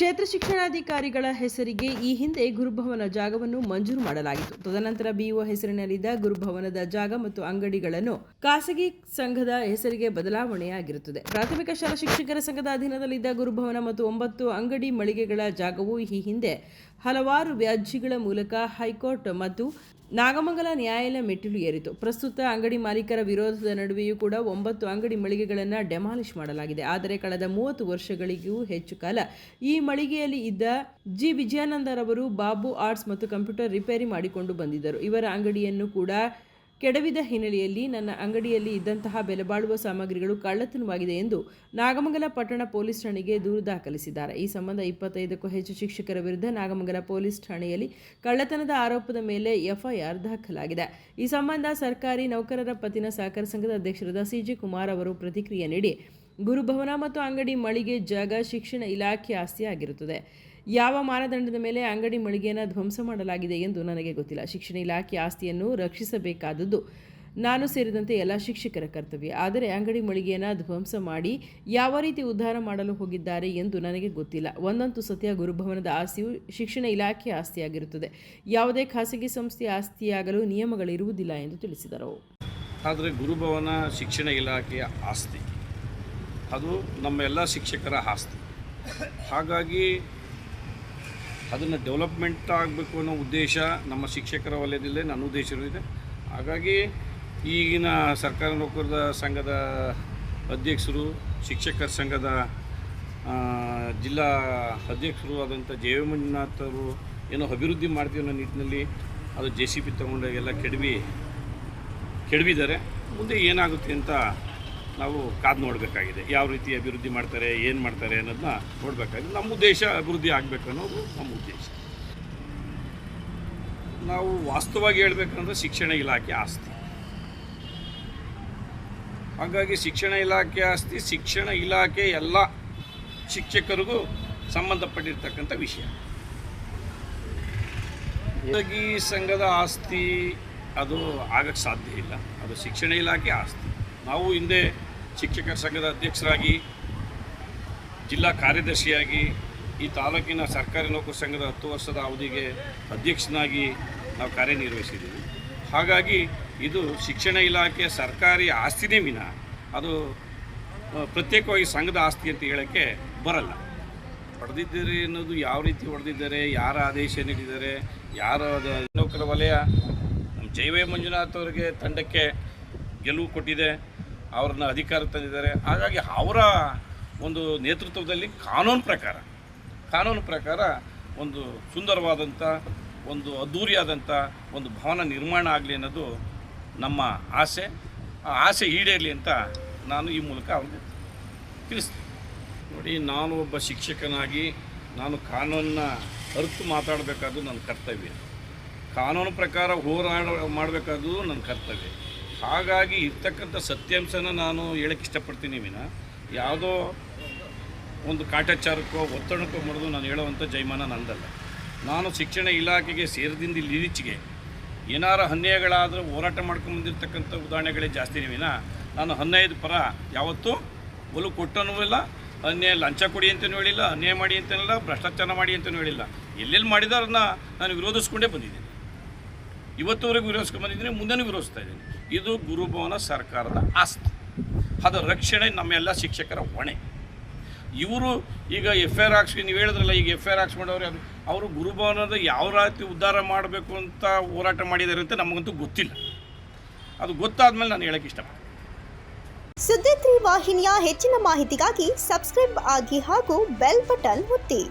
ಕ್ಷೇತ್ರ ಶಿಕ್ಷಣಾಧಿಕಾರಿಗಳ ಹೆಸರಿಗೆ ಈ ಹಿಂದೆ ಗುರುಭವನ ಜಾಗವನ್ನು ಮಂಜೂರು ಮಾಡಲಾಗಿತ್ತು. ತದನಂತರ ಬಿಇಒ ಹೆಸರಿನಲ್ಲಿದ್ದ ಗುರುಭವನದ ಜಾಗ ಮತ್ತು ಅಂಗಡಿಗಳನ್ನು ಖಾಸಗಿ ಸಂಘದ ಹೆಸರಿಗೆ ಬದಲಾವಣೆಯಾಗಿರುತ್ತದೆ. ಪ್ರಾಥಮಿಕ ಶಾಲಾ ಶಿಕ್ಷಕರ ಸಂಘದ ಅಧೀನದಲ್ಲಿದ್ದ ಗುರುಭವನ ಮತ್ತು ಒಂಬತ್ತು ಅಂಗಡಿ ಮಳಿಗೆಗಳ ಜಾಗವು ಈ ಹಿಂದೆ ಹಲವಾರು ವ್ಯಾಜ್ಯಗಳ ಮೂಲಕ ಹೈಕೋರ್ಟ್ ಮತ್ತು ನಾಗಮಂಗಲ ನ್ಯಾಯಾಲಯ ಮೆಟ್ಟಿಲು ಏರಿತು. ಪ್ರಸ್ತುತ ಅಂಗಡಿ ಮಾಲೀಕರ ವಿರೋಧದ ನಡುವೆಯೂ ಕೂಡ ಒಂಬತ್ತು ಅಂಗಡಿ ಮಳಿಗೆಗಳನ್ನು ಡೆಮಾಲಿಷ್ ಮಾಡಲಾಗಿದೆ. ಆದರೆ ಕಳೆದ ಮೂವತ್ತು ವರ್ಷಗಳಿಗೂ ಹೆಚ್ಚು ಕಾಲ ಈ ಮಳಿಗೆಯಲ್ಲಿ ಇದ್ದ ಜಿ. ವಿಜಯಾನಂದರವರು ಬಾಬು ಆರ್ಟ್ಸ್ ಮತ್ತು ಕಂಪ್ಯೂಟರ್ ರಿಪೇರಿ ಮಾಡಿಕೊಂಡು ಬಂದಿದ್ದರು. ಇವರ ಅಂಗಡಿಯನ್ನು ಕೂಡ ಕೆಡವಿದ ಹಿನ್ನೆಲೆಯಲ್ಲಿ ನನ್ನ ಅಂಗಡಿಯಲ್ಲಿ ಇದ್ದಂತಹ ಬೆಲೆಬಾಳುವ ಸಾಮಗ್ರಿಗಳು ಕಳ್ಳತನವಾಗಿದೆ ಎಂದು ನಾಗಮಂಗಲ ಪಟ್ಟಣ ಪೊಲೀಸ್ ಠಾಣೆಗೆ ದೂರು ದಾಖಲಿಸಿದ್ದಾರೆ. ಈ ಸಂಬಂಧ ಇಪ್ಪತ್ತೈದಕ್ಕೂ ಹೆಚ್ಚು ಶಿಕ್ಷಕರ ವಿರುದ್ಧ ನಾಗಮಂಗಲ ಪೊಲೀಸ್ ಠಾಣೆಯಲ್ಲಿ ಕಳ್ಳತನದ ಆರೋಪದ ಮೇಲೆ ಎಫ್ಐಆರ್ ದಾಖಲಾಗಿದೆ. ಈ ಸಂಬಂಧ ಸರ್ಕಾರಿ ನೌಕರರ ಪತ್ತಿನ ಸಹಕಾರ ಸಂಘದ ಅಧ್ಯಕ್ಷರಾದ ಸಿಜಿ ಕುಮಾರ್ ಅವರು ಪ್ರತಿಕ್ರಿಯೆ ನೀಡಿ ಗುರುಭವನ ಮತ್ತು ಅಂಗಡಿ ಮಳಿಗೆ ಜಾಗ ಶಿಕ್ಷಣ ಇಲಾಖೆ ಆಸ್ತಿಯಾಗಿರುತ್ತದೆ ಯಾವ ಮಾನದಂಡದ ಮೇಲೆ ಅಂಗಡಿ ಮಳಿಗೆಯನ್ನು ಧ್ವಂಸ ಮಾಡಲಾಗಿದೆ ಎಂದು ನನಗೆ ಗೊತ್ತಿಲ್ಲ. ಶಿಕ್ಷಣ ಇಲಾಖೆ ಆಸ್ತಿಯನ್ನು ರಕ್ಷಿಸಬೇಕಾದದ್ದು ನಾನು ಸೇರಿದಂತೆ ಎಲ್ಲ ಶಿಕ್ಷಕರ ಕರ್ತವ್ಯ. ಆದರೆ ಅಂಗಡಿ ಮಳಿಗೆಯನ್ನು ಧ್ವಂಸ ಮಾಡಿ ಯಾವ ರೀತಿ ಉದ್ಧಾರ ಮಾಡಲು ಹೋಗಿದ್ದಾರೆ ಎಂದು ನನಗೆ ಗೊತ್ತಿಲ್ಲ. ಒಂದಂತೂ ಸತ್ಯ, ಗುರುಭವನದ ಆಸ್ತಿಯು ಶಿಕ್ಷಣ ಇಲಾಖೆ ಆಸ್ತಿಯಾಗಿರುತ್ತದೆ ಯಾವುದೇ ಖಾಸಗಿ ಸಂಸ್ಥೆ ಆಸ್ತಿಯಾಗಲು ನಿಯಮಗಳಿರುವುದಿಲ್ಲ ಎಂದು ತಿಳಿಸಿದರು. ಆದರೆ ಗುರುಭವನ ಶಿಕ್ಷಣ ಇಲಾಖೆಯ ಆಸ್ತಿ ಅದು ನಮ್ಮ ಎಲ್ಲ ಶಿಕ್ಷಕರ ಆಸ್ತಿ. ಹಾಗಾಗಿ ಅದನ್ನು ಡೆವಲಪ್ಮೆಂಟ್ ಆಗಬೇಕು ಅನ್ನೋ ಉದ್ದೇಶ ನಮ್ಮ ಶಿಕ್ಷಕರ ವಲಯದಲ್ಲೇ ನನ್ನ ಉದ್ದೇಶವೂ ಇದೆ. ಹಾಗಾಗಿ ಈಗಿನ ಸರ್ಕಾರಿ ನೌಕರರ ಸಂಘದ ಅಧ್ಯಕ್ಷರು, ಶಿಕ್ಷಕರ ಸಂಘದ ಜಿಲ್ಲಾ ಅಧ್ಯಕ್ಷರು ಆದಂಥ ಜೆ ವಿ ಮಂಜುನಾಥ್ ಅವರು ಏನೋ ಅಭಿವೃದ್ಧಿ ಮಾಡ್ತೀವಿ ಅನ್ನೋ ನಿಟ್ಟಿನಲ್ಲಿ ಅದು ಜೆ ಸಿ ಪಿ ತಗೊಂಡಾಗೆಲ್ಲ ಕೆಡವಿ, ಕೆಡವಿದ್ದಾರೆ. ಮುಂದೆ ಏನಾಗುತ್ತೆ ಅಂತ ನಾವು ಕಾದು ನೋಡಬೇಕಾಗಿದೆ. ಯಾವ ರೀತಿ ಅಭಿವೃದ್ಧಿ ಮಾಡ್ತಾರೆ, ಏನು ಮಾಡ್ತಾರೆ ಅನ್ನೋದನ್ನ ನೋಡಬೇಕಾಗಿದೆ. ನಮ್ಮ ಉದ್ದೇಶ ಅಭಿವೃದ್ಧಿ ಆಗಬೇಕು ಅನ್ನೋದು ನಮ್ಮ ಉದ್ದೇಶ. ನಾವು ವಾಸ್ತವವಾಗಿ ಹೇಳಬೇಕಂದ್ರೆ ಶಿಕ್ಷಣ ಇಲಾಖೆ ಆಸ್ತಿ. ಹಾಗಾಗಿ ಶಿಕ್ಷಣ ಇಲಾಖೆ ಆಸ್ತಿ, ಶಿಕ್ಷಣ ಇಲಾಖೆ ಎಲ್ಲ ಶಿಕ್ಷಕರಿಗೂ ಸಂಬಂಧಪಟ್ಟಿರ್ತಕ್ಕಂಥ ವಿಷಯ. ಖಾಸಗಿ ಸಂಘದ ಆಸ್ತಿ ಅದು ಆಗಕ್ಕೆ ಸಾಧ್ಯ ಇಲ್ಲ. ಅದು ಶಿಕ್ಷಣ ಇಲಾಖೆ ಆಸ್ತಿ. ನಾವು ಹಿಂದೆ ಶಿಕ್ಷಕರ ಸಂಘದ ಅಧ್ಯಕ್ಷರಾಗಿ, ಜಿಲ್ಲಾ ಕಾರ್ಯದರ್ಶಿಯಾಗಿ, ಈ ತಾಲೂಕಿನ ಸರ್ಕಾರಿ ನೌಕರ ಸಂಘದ ಹತ್ತು ವರ್ಷದ ಅವಧಿಗೆ ಅಧ್ಯಕ್ಷನಾಗಿ ನಾವು ಕಾರ್ಯನಿರ್ವಹಿಸಿದ್ದೀವಿ. ಹಾಗಾಗಿ ಇದು ಶಿಕ್ಷಣ ಇಲಾಖೆ ಸರ್ಕಾರಿ ಆಸ್ತಿನೇ ವಿನ, ಅದು ಪ್ರತ್ಯೇಕವಾಗಿ ಸಂಘದ ಆಸ್ತಿ ಅಂತ ಹೇಳೋಕ್ಕೆ ಬರಲ್ಲ. ಹೊಡೆದಿದ್ದಾರೆ ಅನ್ನೋದು ಯಾವ ರೀತಿ ಹೊಡೆದಿದ್ದಾರೆ, ಯಾರ ಆದೇಶ ನೀಡಿದ್ದಾರೆ, ಯಾರ ನೌಕರ ವಲಯ? ನಮ್ಮ ಜೈವೇ ಮಂಜುನಾಥ್ ಅವರಿಗೆ ತಂಡಕ್ಕೆ ಗೆಲುವು ಕೊಟ್ಟಿದೆ. ಅವ್ರನ್ನ ಅಧಿಕಾರ ತಂದಿದ್ದಾರೆ. ಹಾಗಾಗಿ ಅವರ ಒಂದು ನೇತೃತ್ವದಲ್ಲಿ ಕಾನೂನು ಪ್ರಕಾರ ಕಾನೂನು ಪ್ರಕಾರ ಒಂದು ಸುಂದರವಾದಂಥ ಒಂದು ಅದ್ಧೂರಿಯಾದಂಥ ಒಂದು ಭವನ ನಿರ್ಮಾಣ ಆಗಲಿ ಅನ್ನೋದು ನಮ್ಮ ಆಸೆ. ಆ ಆಸೆ ಈಡೇರಲಿ ಅಂತ ನಾನು ಈ ಮೂಲಕ ಅವ್ರಿಗೆ ತಿಳಿಸ್ತೀನಿ. ನೋಡಿ, ನಾನು ಒಬ್ಬ ಶಿಕ್ಷಕನಾಗಿ ನಾನು ಕಾನೂನನ್ನ ಅರ್ಥ ಮಾತಾಡಬೇಕಾದ್ದು ನನ್ನ ಕರ್ತವ್ಯ. ಕಾನೂನು ಪ್ರಕಾರ ಹೋರಾಡ, ಮಾಡಬೇಕಾದ್ದು ನನ್ನ ಕರ್ತವ್ಯ. ಹಾಗಾಗಿ ಇರ್ತಕ್ಕಂಥ ಸತ್ಯಾಂಶನ ನಾನು ಹೇಳಕ್ಕೆ ಇಷ್ಟಪಡ್ತೀನಿ ವಿನ ಯಾವುದೋ ಒಂದು ಕಾಟಾಚಾರಕ್ಕೋ, ಒತ್ತಡಕ್ಕೋ ಮಾಡೋದು ನಾನು ಹೇಳುವಂಥ ಜೈಮಾನ ನಂದಲ್ಲ. ನಾನು ಶಿಕ್ಷಣ ಇಲಾಖೆಗೆ ಸೇರಿದಿಂದ ಇಲ್ಲಿಚೆಗೆ ಏನಾರ ಅನ್ಯಾಯಗಳಾದರೂ ಹೋರಾಟ ಮಾಡ್ಕೊಂಡು ಬಂದಿರತಕ್ಕಂಥ ಉದಾಹರಣೆಗಳೇ ಜಾಸ್ತಿ ವಿನ ನಾನು ಹನ್ನೈದು ಪರ ಯಾವತ್ತೂ ಒಲು ಕೊಟ್ಟನೂ ಇಲ್ಲ ಅನ್ಯಾಯ ಲಂಚ ಕೊಡಿ ಅಂತಲೂ ಹೇಳಿಲ್ಲ ಅನ್ಯಾಯ ಮಾಡಿ ಅಂತೇನಿಲ್ಲ ಭ್ರಷ್ಟಾಚಾರ ಮಾಡಿ ಅಂತಲೂ ಹೇಳಿಲ್ಲ. ಎಲ್ಲೆಲ್ಲಿ ಮಾಡಿದಾರನ್ನ ನಾನು ವಿರೋಧಿಸ್ಕೊಂಡೇ ಬಂದಿದ್ದೀನಿ. ಇವತ್ತುವರೆಗೂ ವಿರೋಧಿಸ್ಕೊಂಡು ಬಂದಿದ್ದೀನಿ, ಮುಂದೆನೂ ವಿರೋಧಿಸ್ತಾ ಇದ್ದೀನಿ. ಇದು ಗುರುಭವನ ಸರ್ಕಾರದ ಆಸ್ತಿ. ಅದರ ರಕ್ಷಣೆ, ನಮ್ಮೆಲ್ಲ ಶಿಕ್ಷಕರ ಹೊಣೆ. ಇವರು ಈಗ ಎಫ್ ಐ ಆರ್ ಹಾಕ್ಸಿ ನೀವು ಹೇಳಿದ್ರಲ್ಲ, ಈಗ ಎಫ್ ಐ ಆರ್ ಹಾಕ್ಸ್ ಮಾಡೋರು ಯಾರು ಅವರು ಗುರುಭವನದ ಯಾವ ರಾತಿ ಉದ್ಧಾರ ಮಾಡಬೇಕು ಅಂತ ಹೋರಾಟ ಮಾಡಿದ್ದಾರೆ ಅಂತ ನಮಗಂತೂ ಗೊತ್ತಿಲ್ಲ. ಅದು ಗೊತ್ತಾದ್ಮೇಲೆ ನಾನು ಹೇಳಕ್ಕೆ ಇಷ್ಟಪಡ್ತೀನಿ. ಸುದ್ದಿ ವಾಹಿನಿಯ ಹೆಚ್ಚಿನ ಮಾಹಿತಿಗಾಗಿ ಸಬ್ಸ್ಕ್ರೈಬ್ ಆಗಿ ಹಾಗೂ ಬೆಲ್ ಬಟನ್ ಒತ್ತಿ.